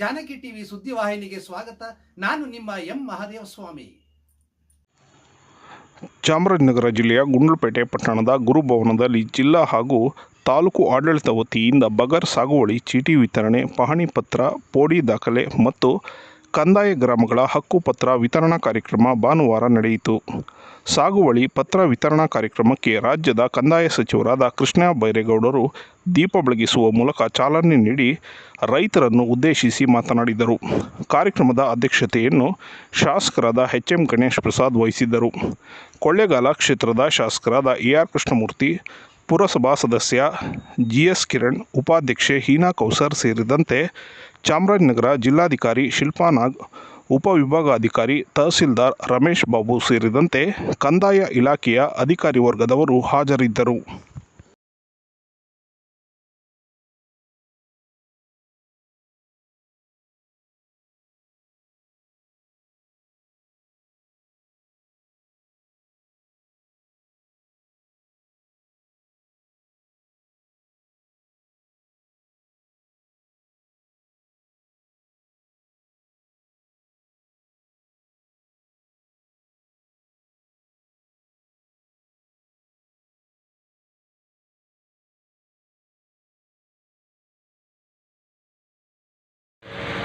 Janaki TV ಸುದ್ದಿವಾಹಿನಿಗೆ ಸ್ವಾಗತ. ನಾನು ನಿಮ್ಮ ಎಂ ಮಹಾದೇವ ಸ್ವಾಮಿ. ಚಾಮರಾಜನಗರ ಜಿಲ್ಲೆಯ ಗುಂಡ್ಲುಪೇಟೆ ಪಟ್ಟಣದ ಗುರುಭವನದಲ್ಲಿ ಜಿಲ್ಲಾ ಹಾಗೂ ತಾಲೂಕು ಆಡಳಿತ ವತಿಯಿಂದ ಬಗರ್ ಸಾಗುವಳಿ ಚೀಟಿ ವಿತರಣೆ, ಪಹಣಿ ಪತ್ರ, ಪೋಡಿ ದಾಖಲೆ ಮತ್ತು ಕಂದಾಯ ಗ್ರಾಮಗಳ ಹಕ್ಕುಪತ್ರ ವಿತರಣಾ ಕಾರ್ಯಕ್ರಮ ಭಾನುವಾರ ನಡೆಯಿತು. ಸಾಗುವಳಿ ಪತ್ರ ವಿತರಣಾ ಕಾರ್ಯಕ್ರಮಕ್ಕೆ ರಾಜ್ಯದ ಕಂದಾಯ ಸಚಿವರಾದ ಕೃಷ್ಣ ಬೈರೇಗೌಡರು ದೀಪ ಬೆಳಗಿಸುವ ಮೂಲಕ ಚಾಲನೆ ನೀಡಿ ರೈತರನ್ನು ಉದ್ದೇಶಿಸಿ ಮಾತನಾಡಿದರು. ಕಾರ್ಯಕ್ರಮದ ಅಧ್ಯಕ್ಷತೆಯನ್ನು ಶಾಸಕರಾದ ಎಚ್ ಎಂ ಗಣೇಶ್ ಪ್ರಸಾದ್ ವಹಿಸಿದ್ದರು. ಕೊಳ್ಳೇಗಾಲ ಕ್ಷೇತ್ರದ ಶಾಸಕರಾದ ಎ ಆರ್ ಕೃಷ್ಣಮೂರ್ತಿ, ಪುರಸಭಾ ಸದಸ್ಯ ಜಿ ಎಸ್ ಕಿರಣ್, ಉಪಾಧ್ಯಕ್ಷೆ ಹೀನಾ ಕೌಸರ್ ಸೇರಿದಂತೆ ಚಾಮರಾಜನಗರ ಜಿಲ್ಲಾಧಿಕಾರಿ ಶಿಲ್ಪಾ ನಾಗ್ ಉಪವಿಭಾಗಾಧಿಕಾರಿ ತಹಸೀಲ್ದಾರ್ ರಮೇಶ್ ಬಾಬು ಸೇರಿದಂತೆ ಕಂದಾಯ ಇಲಾಖೆಯ ಅಧಿಕಾರಿ ವರ್ಗದವರು ಹಾಜರಿದ್ದರು.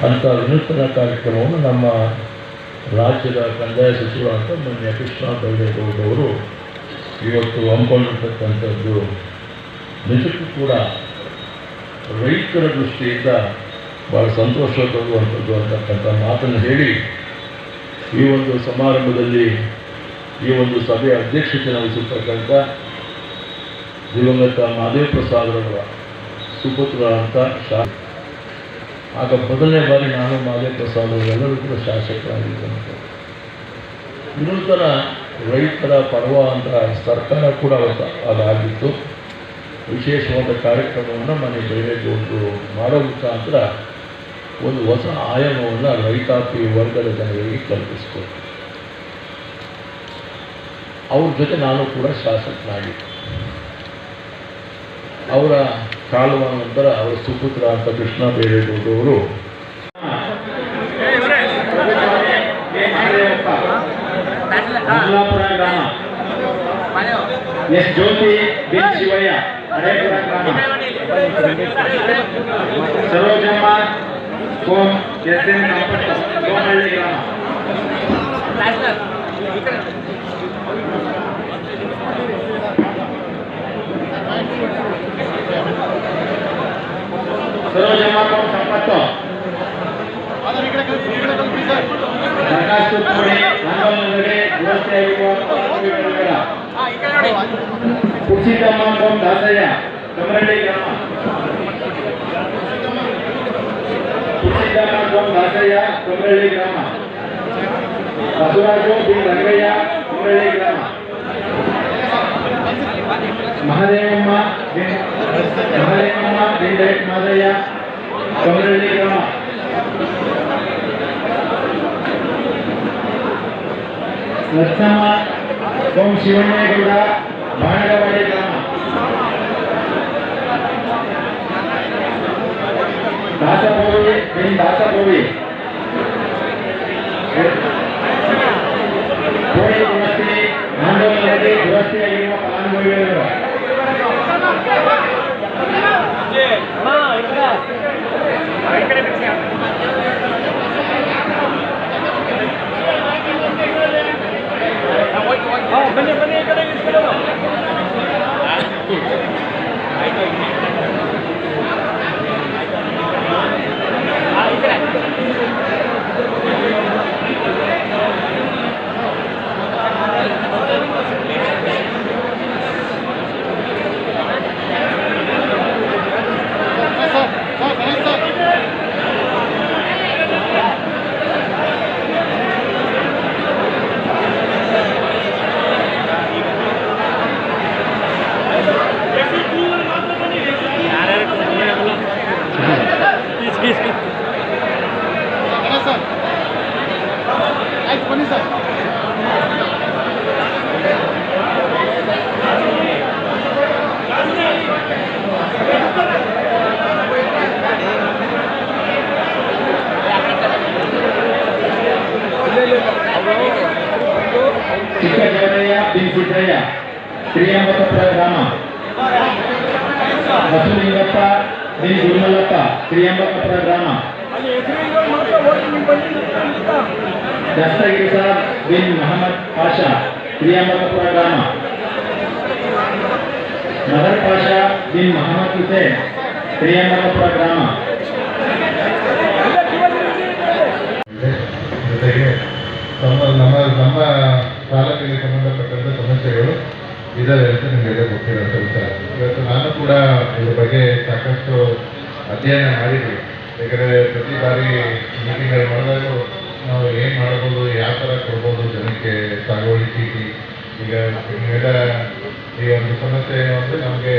ಅಂಥ ವಿನೂತನ ಕಾರ್ಯಕ್ರಮವನ್ನು ನಮ್ಮ ರಾಜ್ಯದ ಕಂದಾಯ ಸಚಿವರಾದ ಮೊನ್ನೆ ಕೃಷ್ಣ ಬೈರೇಗೌಡವರು ಇವತ್ತು ಹಮ್ಮಿಕೊಂಡಿರ್ತಕ್ಕಂಥದ್ದು. ನಿಜಕ್ಕೂ ಕೂಡ ರೈತರ ದೃಷ್ಟಿಯಿಂದ ಭಾಳ ಸಂತೋಷ ತರುವಂಥದ್ದು ಅಂತಕ್ಕಂಥ ಮಾತನ್ನು ಹೇಳಿ ಈ ಒಂದು ಸಮಾರಂಭದಲ್ಲಿ ಈ ಒಂದು ಸಭೆಯ ಅಧ್ಯಕ್ಷತೆ ವಹಿಸಿರ್ತಕ್ಕಂಥ ದಿವಂಗತ ಮಹಾದೇವ ಪ್ರಸಾದ್ರವರ ಸುಪುತ್ರ ಅಂತ ಶಾ ಆಗ ಮೊದಲನೇ ಬಾರಿ ನಾನು ಮಾದೇ ಪ್ರಸಾದ್ ಎಲ್ಲರೂ ಕೂಡ ಶಾಸಕರಾಗಿದ್ದಂತೆ. ವಿನೂತನ ರೈತರ ಪರ್ವ ಅಂತ ಸರ್ಕಾರ ಕೂಡ ಅದಾಗಿತ್ತು. ವಿಶೇಷವಾದ ಕಾರ್ಯಕ್ರಮವನ್ನು ಮನೆ ಒಂದು ಮಾಡೋ ಮುಖಾಂತರ ಒಂದು ಹೊಸ ಆಯಾಮವನ್ನು ರೈತಾಪಿ ವರ್ಗದ ಜನರಿಗೆ ಕಲ್ಪಿಸ್ಕೊಟ್ಟು ಅವ್ರ ಜೊತೆ ನಾನು ಕೂಡ ಶಾಸಕನಾಗಿದ್ದೆ. ಅವರ ಕಾಲುವ ನಂತರ ಅವರ ಸುಪುತ್ರ ಅಂತ ಕೃಷ್ಣ ಬೇರೆಗೌಡವರು ಎಸ್ ಜ್ಯೋತಿ ಬಿ ಶಿವಯ್ಯ ಗ್ರಾಮ. ಸರೋಜಮ್ಮ ಸರೋಜಮ್ಮ ಕೋಮ್ ಸಂಪತ್ತು. ಫಲಾನುಭವಿಗಳ ಕುಸಿದಮ್ಮ ಕೋಮ್ ದಾಸಯ್ಯ, ಕಮರಳ್ಳಿ ಗ್ರಾಮ. ಕುಸಿತಮ್ಮ ದಾಸಯ್ಯ, ಕಮರಳ್ಳಿ ಗ್ರಾಮ. ಬಸವರಾಜು ಬಿ ರಂಗಯ್ಯ, ಕಮರಳ್ಳಿ ಗ್ರಾಮ. ಮಹದೇವಮ್ಮ ಬಿನ್ ಮಹದೇವಮ್ಮ ಬಿಂಡೇಟ್ ಮಾದಯ್ಯ ಕಮರಳ್ಳಿ ಗ್ರಾಮ ಲಕ್ಷ್ಮಮ್ಮ ಓಂ ಶಿವಣ್ಣೇಗೌಡ ಬಾಣಗವಾಡಿ ಗ್ರಾಮ ದಾಸಭೋವಿ ಬಿನ್ ದಾಸಭೋವಿ ದುರಸ್ತಿಯಾಗಿರುವ ಫಲಾನುಭವಿಗಳು ಶ್ರೀರಂಗಪುರ ಗ್ರಾಮ. ಬಸವಲಿಂಗಪ್ಪ ಬಿ ಗುರುಮಲ್ಲಪ್ಪ ಶ್ರೀರಂಗಪುರ ಗ್ರಾಮ. ದಸ್ತಗಿರಿ ಸಾಬ್ ಬಿನ್ ಮೊಹಮ್ಮದ್ ಪಾಷಾ ಶ್ರೀರಂಗಪುರ ಗ್ರಾಮ. ಮದರ್ ಪಾಷಾ ಬಿನ್ ಮೊಹಮ್ಮದ್ ಹುಸೇನ್ ಶ್ರೀರಂಗಪುರ ಗ್ರಾಮ. ಜೊತೆಗೆ ನಮ್ಮ ನಮ್ಮ ನಮ್ಮ ತಾಲೂಕಿಗೆ ಸಂಬಂಧಪಟ್ಟಂತ ಸಮಸ್ಯೆಗಳು. ಇದಾವೆ ಅಂತ ನಿಮಗೆಲ್ಲ ಗೊತ್ತಿರೋಂಥ ವಿಚಾರ? ಇವತ್ತು ನಾನು ಕೂಡ ಇದ್ರ ಬಗ್ಗೆ ಸಾಕಷ್ಟು ಅಧ್ಯಯನ ಮಾಡಿದ್ವಿ. ಯಾಕಂದರೆ ಪ್ರತಿ ಬಾರಿ ಮೀಟಿಂಗ್ಗಳು ಮಾಡಿದಾಗ ನಾವು ಏನು ಮಾಡ್ಬೋದು ಯಾವ ಥರ ಕೊಡ್ಬೋದು ಜನಕ್ಕೆ ಸಾಗುವಳಿ ಚೀಟಿ ಈಗ ನೀವೆಲ್ಲ ಈ ಒಂದು ಸಮಸ್ಯೆ ಏನು ಅಂದರೆ ನಮಗೆ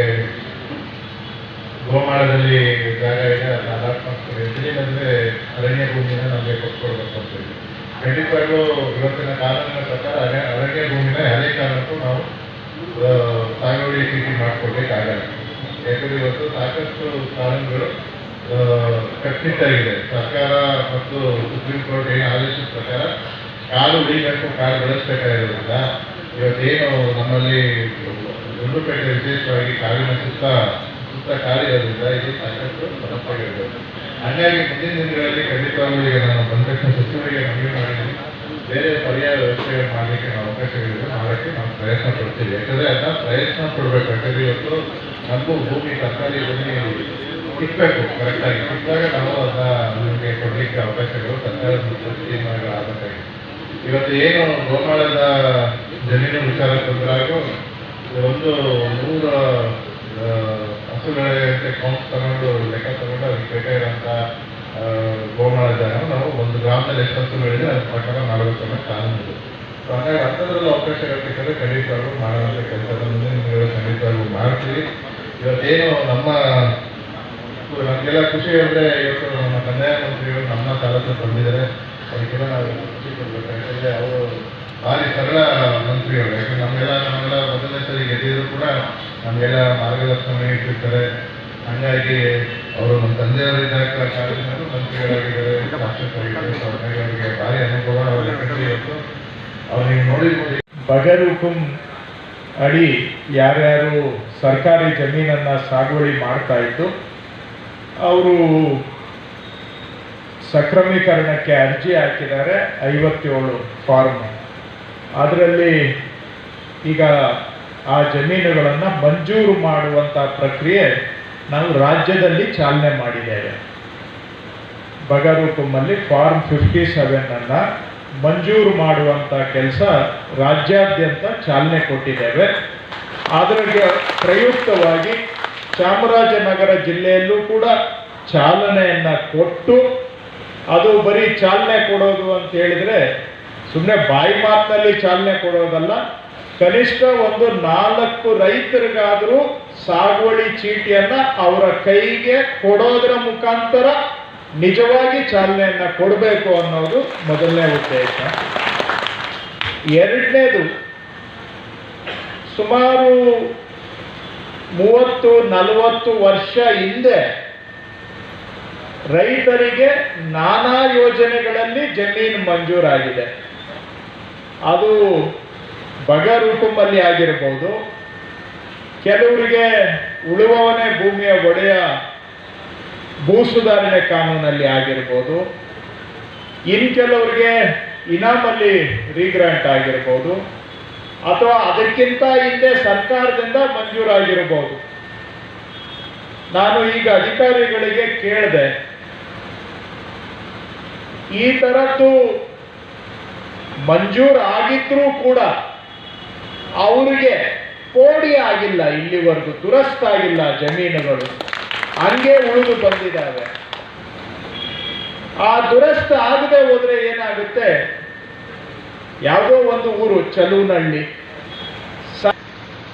ಗೋಮಾಳದಲ್ಲಿ ಜಾಗ ಇದೆ ಅದನ್ನ ಅಂದರೆ ಅರಣ್ಯ ಭೂಮಿನ ನಮಗೆ ಕೊಟ್ಕೊಡ್ಬೇಕು ಅಂತ ಹೇಳಿ. ಖಂಡಿತವಾಗ್ಲೂ ಇವತ್ತಿನ ಕಾನೂನಿನ ಪ್ರಕಾರ ಅರಣ್ಯ ಭೂಮಿನ ಯಾವುದೇ ಕಾರಣಕ್ಕೂ ನಾವು ಆ, ಟಿ ಮಾಡಿಕೊಡ್ಬೇಕಾಗಲ್ಲ ಯಾಕಂದರೆ ಇವತ್ತು ಸಾಕಷ್ಟು ಕಾನೂನುಗಳು ಕಟ್ಟಿಟ್ಟಾಗಿದೆ ಸರ್ಕಾರ ಮತ್ತು ಸುಪ್ರೀಂ ಕೋರ್ಟ್ ಏನು ಆದೇಶದ ಪ್ರಕಾರ ಕಾಲು ಉಳಿಬೇಕು ಕಾಲು ಬೆಳೆಸಬೇಕಾಗಿರೋದ್ರಿಂದ ಇವತ್ತೇನು ನಮ್ಮಲ್ಲಿ ಗುಂಡುಪೇಟೆ ವಿಶೇಷವಾಗಿ ಕಾಲಿನ ಸುತ್ತ ಸುತ್ತ ಕಾಲಿರೋದ್ರಿಂದ ಇದು ಸಾಕಷ್ಟು ಸಮಸ್ಯೆಗಳಿದೆ. ಹಾಗಾಗಿ ಮುಂದಿನ ದಿನಗಳಲ್ಲಿ ಖಂಡಿತವಾಗಿ ಈಗ ನಾನು ಬಂದ ತಕ್ಷಣ ಸಚಿವರಿಗೆ ಮನವಿ ಮಾಡಿದ್ದೀನಿ. ಬೇರೆ ಪರ್ಯಾಯ ವ್ಯವಸ್ಥೆಗಳು ಮಾಡಲಿಕ್ಕೆ ನಾವು ಅವಕಾಶಗಳಿದೆ ಮಾಡೋಕ್ಕೆ ನಾವು ಪ್ರಯತ್ನ ಪಡ್ತೀವಿ. ಯಾಕಂದರೆ ಅದನ್ನ ಪ್ರಯತ್ನ ಪಡಬೇಕು. ಯಾಕಂದರೆ ಇವತ್ತು ನಮಗೂ ಭೂಮಿ ಸರ್ಕಾರಿ ಭೂಮಿ ಸಿಕ್ಕಬೇಕು ಕರೆಕ್ಟಾಗಿ ಸಿಕ್ಕಾಗ ನಾವು ಅದನ್ನ ನಿಮಗೆ ಕೊಡಲಿಕ್ಕೆ ಅವಕಾಶಗಳು ಸರ್ಕಾರದ ತೀರ್ಮಾನಗಳಾಗಬೇಕಾಗಿದೆ ಇವತ್ತು ಏನು ಗೋಮಾಳದ ಜಮೀನು ವಿಚಾರ ತಂದಾಗ ಒಂದು ನೂರ ಹಸುಗಳಂತೆ ಕೌಂಟ್ ತಗೊಂಡು ಲೆಕ್ಕ ತಗೊಂಡು ಅದಕ್ಕೆ ಬೇಕಾಗಿರೋಂಥ ಗೋಮಾಳ ಜಾಗ ನಾವು ಒಂದು ಗ್ರಾಮದಲ್ಲಿ ಎಷ್ಟು ಹಸುಗಳಿದೆ ಅದ್ರ ಪ್ರಕಾರ ಮಾಡಬೇಕು ಅನ್ನೋ ಕಾನೂನು ಇದೆ ಸೊ ಹಾಗಾಗಿ ಅಂಥದ್ರಲ್ಲಿ ಅವಕಾಶಗಳು ಸಿಕ್ಕರೆ ಖಂಡಿತವಾಗ್ಲೂ ಮಾಡುವಂಥ ಕೆಲಸ ಮುಂದೆ ನಿಮಗೆ ಖಂಡಿತವಾಗ್ಲೂ ಮಾಡ್ತೀವಿ. ಇವತ್ತೇನು ನಮ್ಮ ನಮಗೆಲ್ಲ ಖುಷಿ ಅಂದರೆ ಇವತ್ತು ನಮ್ಮ ಕಂದಾಯ ಮಂತ್ರಿಗಳು ನಮ್ಮ ತಾಲೂಕು ಬಂದಿದ್ದಾರೆ. ಅದಕ್ಕೆಲ್ಲ ನಾವು ಖುಷಿ ಕೊಡ್ಬೇಕು ಯಾಕಂದರೆ ಅವರು ಭಾರಿ ಸರಳ ಮಂತ್ರಿಗಳು ಯಾಕಂದ್ರೆ ನಮಗೆಲ್ಲ ನಮ್ಮೆಲ್ಲ ಮೊದಲನೇ ಸರಿ ಗೆದ್ದಿದ್ರು ಕೂಡ ನಮಗೆಲ್ಲ ಮಾರ್ಗದರ್ಶನ ಇಟ್ಟಿರ್ತಾರೆ ಹಂಗಾಗಿ ಅವರು ನಮ್ಮ ನಾಯಕರ ಕಾಲದಿಂದಲೂ ಮಂತ್ರಿಗಳಾಗಿದ್ದಾರೆ ಶಾಸಕರಾಗಿದ್ದಾರೆ ಸೊ ಹಾಗಾಗಿ ಅವರಿಗೆ ಭಾರಿ ಅನುಭವ ಅವರಿಗೆ ಅವ್ರಿಗೆ ನೋಡಿರ್ಬೋದು. ಬಗರ್ ಹುಕುಂ ಅಡಿ ಯಾರ್ಯಾರು ಸರ್ಕಾರಿ ಜಮೀನನ್ನು ಸಾಗುವಳಿ ಮಾಡ್ತಾ ಇದ್ದು, ಅವರು ಸಕ್ರಮೀಕರಣಕ್ಕೆ ಅರ್ಜಿ ಹಾಕಿದ್ದಾರೆ, ಐವತ್ತೇಳು ಫಾರ್ಮ್. ಅದರಲ್ಲಿ ಈಗ ಆ ಜಮೀನುಗಳನ್ನು ಮಂಜೂರು ಮಾಡುವಂಥ ಪ್ರಕ್ರಿಯೆ ನಾವು ರಾಜ್ಯದಲ್ಲಿ ಚಾಲನೆ ಮಾಡಿದ್ದೇವೆ. ಬಗರುಕುಮ್ಮಲ್ಲಿ ಫಾರ್ಮ್ ಫಿಫ್ಟಿ ಸೆವೆನನ್ನು ಮಂಜೂರು ಮಾಡುವಂಥ ಕೆಲಸ ರಾಜ್ಯಾದ್ಯಂತ ಚಾಲನೆ ಕೊಟ್ಟಿದ್ದೇವೆ. ಅದರಿಗೆ ಪ್ರಯುಕ್ತವಾಗಿ ಚಾಮರಾಜನಗರ ಜಿಲ್ಲೆಯಲ್ಲೂ ಕೂಡ ಚಾಲನೆಯನ್ನು ಕೊಟ್ಟು, ಅದು ಬರೀ ಚಾಲನೆ ಕೊಡೋದು ಅಂತ ಹೇಳಿದ್ರೆ ಸುಮ್ಮನೆ ಬಾಯಿ ಮಾತಿನಲ್ಲಿ ಚಾಲನೆ ಕೊಡೋದಲ್ಲ ಕನಿಷ್ಠ ಒಂದು ನಾಲ್ಕು ರೈತರಿಗಾದರೂ ಸಾಗುವಳಿ ಚೀಟಿಯನ್ನು ಅವರ ಕೈಗೆ ಕೊಡೋದರ ಮುಖಾಂತರ ನಿಜವಾಗಿ ಚಾಲನೆಯನ್ನ ಕೊಡಬೇಕು ಅನ್ನೋದು ಮೊದಲನೇ ಉದ್ದೇಶ. ಎರಡನೇದು, ಸುಮಾರು ಮೂವತ್ತು, ನಲವತ್ತು ವರ್ಷ ಹಿಂದೆ ರೈತರಿಗೆ ನಾನಾ ಯೋಜನೆಗಳಲ್ಲಿ ಜಮೀನು ಮಂಜೂರಾಗಿದೆ. ಅದು ಬಗರೂಪದಲ್ಲಿ ಆಗಿರ್ಬೋದು. ಕೆಲವರಿಗೆ ಉಳುವವನೇ ಭೂಮಿಯ ಒಡೆಯ ಭೂ ಸುಧಾರಣೆ ಕಾನೂನಲ್ಲಿ ಆಗಿರ್ಬೋದು. ಇನ್ ಕೆಲವರಿಗೆ ಇನಾಮಲ್ಲಿ ರೀಗ್ರಾಂಟ್ ಆಗಿರ್ಬೋದು. ಅಥವಾ ಅದಕ್ಕಿಂತ ಹಿಂದೆ ಸರ್ಕಾರದಿಂದ ಮಂಜೂರಾಗಿರ್ಬೋದು. ನಾನು ಈಗ ಅಧಿಕಾರಿಗಳಿಗೆ ಕೇಳಿದೆ, ಈ ಥರದ್ದು ಮಂಜೂರು ಆಗಿದ್ರೂ ಕೂಡ ಅವರಿಗೆ ಪೋಡಿ ಆಗಿಲ್ಲ ಇಲ್ಲಿವರೆಗೂ ದುರಸ್ತಾಗಿಲ್ಲ ಜಮೀನುಗಳು. ಹಂಗೆ ಉಳಿದು ಬಂದಿದ್ದಾವೆ. ಆ ದುರಸ್ತ ಆಗದೆ ಹೋದ್ರೆ ಏನಾಗುತ್ತೆ? ಯಾವುದೋ ಒಂದು ಊರು, ಚಲೂನಹಳ್ಳಿ.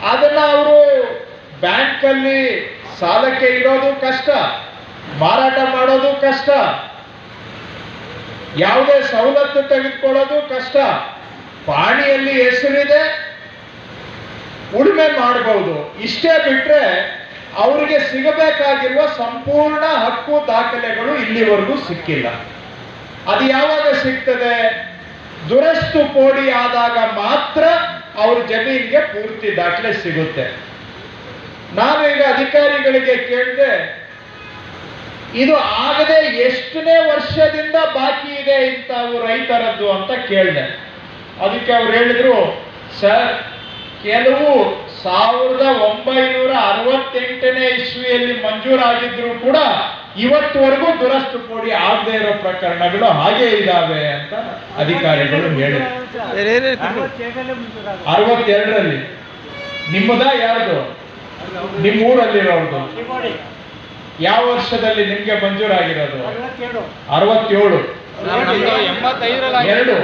ಅದನ್ನ ಅವರು ಬ್ಯಾಂಕಲ್ಲಿ ಸಾಲಕ್ಕೆ ಇಡೋದು ಕಷ್ಟ, ಮಾರಾಟ ಮಾಡೋದು ಕಷ್ಟ, ಯಾವುದೇ ಸವಲತ್ತು ತೆಗೆದುಕೊಳ್ಳೋದು ಕಷ್ಟ. ಪಾಣಿಯಲ್ಲಿ ಹೆಸರಿದೆ. ಉಳುಮೆ ಮಾಡಬಹುದು ಇಷ್ಟೇ ಬಿಟ್ರೆ ಅವರಿಗೆ ಸಿಗಬೇಕಾಗಿರುವ ಸಂಪೂರ್ಣ ಹಕ್ಕು ದಾಖಲೆಗಳು ಇಲ್ಲಿವರೆಗೂ ಸಿಕ್ಕಿಲ್ಲ. ಅದು ಯಾವಾಗ ಸಿಗ್ತದೆ? ದುರಸ್ತು ಕೋಡಿ ಆದಾಗ ಮಾತ್ರ ಅವ್ರ ಜಮೀನಿಗೆ ಪೂರ್ತಿ ದಾಖಲೆ ಸಿಗುತ್ತೆ. ನಾನು ಈಗ ಅಧಿಕಾರಿಗಳಿಗೆ ಕೇಳಿದೆ, ಇದು ಆಗದೆ ಎಷ್ಟನೇ ವರ್ಷದಿಂದ ಬಾಕಿ ಇದೆ ಇಂಥವು ರೈತರದ್ದು ಅಂತ ಕೇಳಿದೆ. ಅದಕ್ಕೆ ಅವ್ರು ಹೇಳಿದ್ರು, ಸರ್ ಕೆಲವು ಸಾವಿರದ ಒಂಬೈನೂರ ಅರವತ್ತೆಂಟನೇ ಇಸ್ವಿಯಲ್ಲಿ ಮಂಜೂರಾಗಿದ್ರು ಕೂಡ ಇವತ್ತುವರೆಗೂ ದುರಸ್ತು ಕೊಡಿ ಆಗದೆ ಇರೋ ಪ್ರಕರಣಗಳು ಹಾಗೆ ಇದ್ದಾವೆ ಅಂತ ಅಧಿಕಾರಿಗಳು ಹೇಳಿದ್ರು. ಅರವತ್ತೆರಡರಲ್ಲಿ. ನಿಮ್ಮದ ಯಾರ್ದು? ನಿಮ್ಮ ಊರಲ್ಲಿರೋದು ಯಾವ ವರ್ಷದಲ್ಲಿ ನಿಮ್ಗೆ ಮಂಜೂರಾಗಿರೋದು? ಅರವತ್ತೇಳು. ಎರಡು.